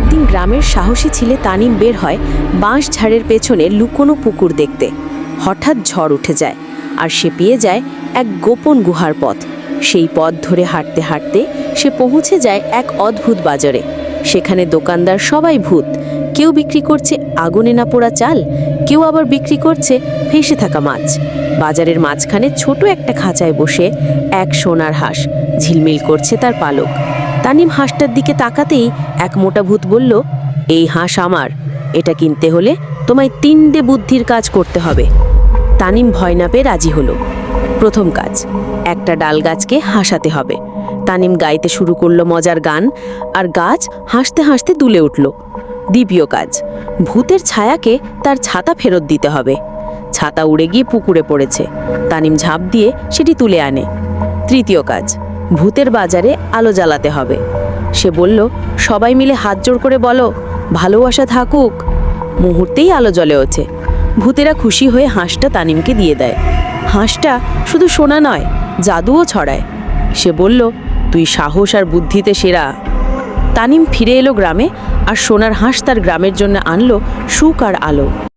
একদিন গ্রামের সাহসী ছিলে তানিম বের হয় বাঁশ ঝাড়ের পেছনে লুকোনো পুকুর দেখতে। হঠাৎ ঝড় উঠে যায় আর সে পেয়ে যায় এক গোপন গুহার পথ। সেই পথ ধরে হাঁটতে হাঁটতে সে পৌঁছে যায় এক অদ্ভুত বাজারে। সেখানে দোকানদার সবাই ভূত। কেউ বিক্রি করছে আগুনে না পোড়া চাল, কেউ আবার বিক্রি করছে ভেসে থাকা মাছ। বাজারের মাঝখানে ছোট একটা খাঁচায় বসে এক সোনার হাঁস ঝিলমিল করছে তার পালক। তানিম হাঁসটার দিকে তাকাতেই এক মোটা ভূত বলল, এই হাঁস আমার, এটা কিনতে হলে তোমায় তিনটে বুদ্ধির কাজ করতে হবে। তানিম ভয় না পেয়ে রাজি হলো। প্রথম কাজ, একটা ডাল গাছকে হাসাতে হবে। তানিম গাইতে শুরু করল মজার গান, আর গাছ হাসতে হাসতে দুলে উঠল। দ্বিতীয় কাজ, ভূতের ছায়াকে তার ছাতা ফেরত দিতে হবে। ছাতা উড়ে গিয়ে পুকুরে পড়েছে। তানিম ঝাঁপ দিয়ে সেটি তুলে আনে। তৃতীয় কাজ ভূতের বাজারে আলো জ্বালাতে হবে। সে বলল, সবাই মিলে হাত জোড় করে বলো, ভালোবাসা থাকুক। মুহূর্তেই আলো জ্বলে ওঠে। ভূতেরা খুশি হয়ে হাঁসটা তানিমকে দিয়ে দেয়। হাঁসটা শুধু সোনা নয়, জাদুও ছড়ায়। সে বলল, তুই সাহস আর বুদ্ধিতে সেরা। তানিম ফিরে এলো গ্রামে আর সোনার হাঁস তার গ্রামের জন্য আনলো সুখ আর আলো।